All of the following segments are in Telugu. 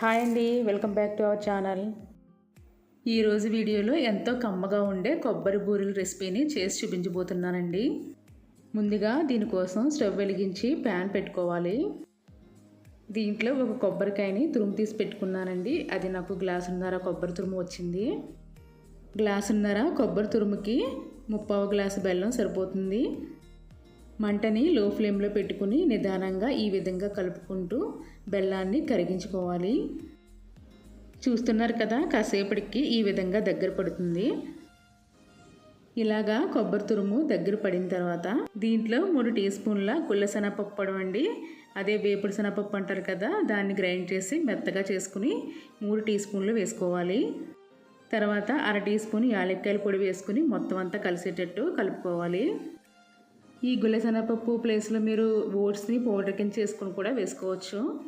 హాయ్ అండి welcome back to our channel. ఈరోజు వీడియోలో ఎంతో కమ్మగా ఉండే కొబ్బరి బూరెల రెసిపీని చేసి చూపించబోతున్నానండి. ముందుగా దీనికోసం స్టవ్ వెలిగించి ప్యాన్ పెట్టుకోవాలి. దీంట్లో ఒక కొబ్బరికాయని తురుము తీసి పెట్టుకున్నానండి. అది నాకు గ్లాసున్నర కొబ్బరి తురుము వచ్చింది. గ్లాసున్నర కొబ్బరి తురుముకి ముప్పావు గ్లాసు బెల్లం సరిపోతుంది. మంటని లో ఫ్లేమ్లో పెట్టుకుని నిదానంగా ఈ విధంగా కలుపుకుంటూ బెల్లాన్ని కరిగించుకోవాలి. చూస్తున్నారు కదా కాసేపటికి ఈ విధంగా దగ్గర పడుతుంది. ఇలాగా కొబ్బరి తురుము దగ్గర పడిన తర్వాత దీంట్లో మూడు టీ స్పూన్ల గుల్ల శనగపప్పు అండి అదే వేపుడు శనగపప్పు అంటారు కదా దాన్ని గ్రైండ్ చేసి మెత్తగా చేసుకుని మూడు టీ స్పూన్లు వేసుకోవాలి. తర్వాత అర టీ స్పూన్ యాలక్కాయల పొడి వేసుకుని మొత్తం అంతా కలిసేటట్టు కలుపుకోవాలి. ఈ గులశనగపప్పు ప్లేస్లో మీరు ఓట్స్ని పౌడర్ కింద చేసుకుని కూడా వేసుకోవచ్చు.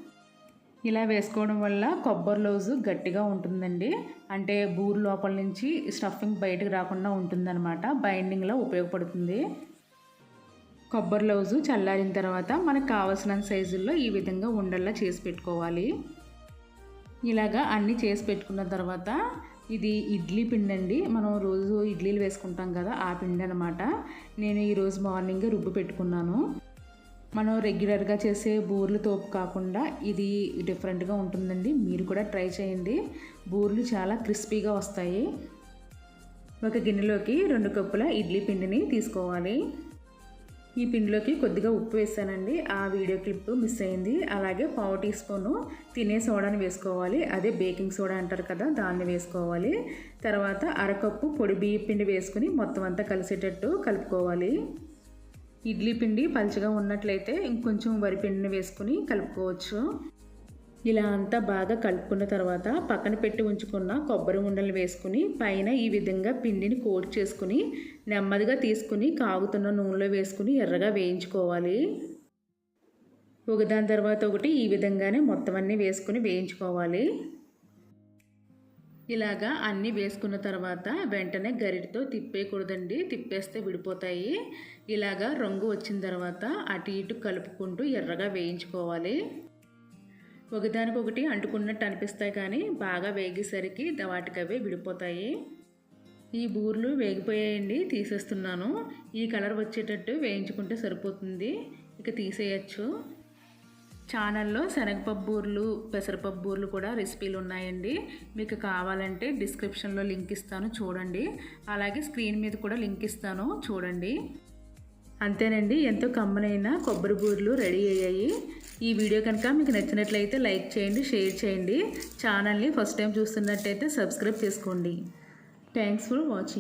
ఇలా వేసుకోవడం వల్ల కొబ్బరి లౌజు గట్టిగా ఉంటుందండి. అంటే బూరు లోపల నుంచి స్టఫింగ్ బయటకు రాకుండా ఉంటుందన్నమాట. బైండింగ్లో ఉపయోగపడుతుంది. కొబ్బరి లౌజు చల్లారిన తర్వాత మనకు కావాల్సిన సైజుల్లో ఈ విధంగా ఉండల్లా చేసి పెట్టుకోవాలి. ఇలాగా అన్నీ చేసి పెట్టుకున్న తర్వాత ఇది ఇడ్లీ పిండి అండి మనం రోజు ఇడ్లీలు వేసుకుంటాం కదా ఆ పిండి అనమాట నేను ఈరోజు మార్నింగ్ రుబ్బు పెట్టుకున్నాను. మనం రెగ్యులర్గా చేసే బూర్లు తోపు కాకుండా ఇది డిఫరెంట్గా ఉంటుందండి. మీరు కూడా ట్రై చేయండి. బూర్లు చాలా క్రిస్పీగా వస్తాయి. ఒక గిన్నెలోకి రెండు కప్పుల ఇడ్లీ పిండిని తీసుకోవాలి. ఈ పిండిలోకి కొద్దిగా ఉప్పు వేసానండి. ఆ వీడియో క్లిప్ మిస్ అయింది. అలాగే పావు టీ స్పూను తినే సోడాని వేసుకోవాలి. అదే బేకింగ్ సోడా అంటారు కదా దాన్ని వేసుకోవాలి. తర్వాత అరకప్పు పొడి బియ్య పిండి వేసుకుని మొత్తం అంతా కలిసేటట్టు కలుపుకోవాలి. ఇడ్లీ పిండి పలుచగా ఉన్నట్లయితే ఇంకొంచెం వరిపిండిని వేసుకుని కలుపుకోవచ్చు. ఇలా అంతా బాగా కలుపుకున్న తర్వాత పక్కన పెట్టి ఉంచుకున్న కొబ్బరి ఉండలు వేసుకుని పైన ఈ విధంగా పిండిని కోట్ చేసుకుని నెమ్మదిగా తీసుకుని కాగుతున్న నూనెలో వేసుకుని ఎర్రగా వేయించుకోవాలి. ఒకదాని తర్వాత ఒకటి ఈ విధంగానే మొత్తం అన్నీ వేసుకుని వేయించుకోవాలి. ఇలాగా అన్నీ వేసుకున్న తర్వాత వెంటనే గరిటతో తిప్పేయకూడదండి తిప్పేస్తే విడిపోతాయి. ఇలాగా రంగు వచ్చిన తర్వాత అటు ఇటు కలుపుకుంటూ ఎర్రగా వేయించుకోవాలి. ఒకదానికొకటి అంటుకున్నట్టు అనిపిస్తాయి కానీ బాగా వేగేసరికి వాటికవే విడిపోతాయి. ఈ బూర్లు వేగిపోయాయండి తీసేస్తున్నాను. ఈ కలర్ వచ్చేటట్టు వేయించుకుంటే సరిపోతుంది. ఇక తీసేయచ్చు. ఛానల్లో శనగపప్పు బూర్లు పెసరపప్పు బూర్లు కూడా రెసిపీలు ఉన్నాయండి. మీకు కావాలంటే డిస్క్రిప్షన్లో లింక్ ఇస్తాను చూడండి. అలాగే స్క్రీన్ మీద కూడా లింక్ ఇస్తాను చూడండి. అంతేనండి ఎంతో కమ్మనైన కొబ్బరి బూరలు రెడీ అయ్యాయి. ఈ వీడియో కనుక మీకు నచ్చినట్లయితే లైక్ చేయండి షేర్ చేయండి. ఛానల్ని ఫస్ట్ టైం చూస్తున్నట్టయితే సబ్స్క్రైబ్ చేసుకోండి. Thanks for watching.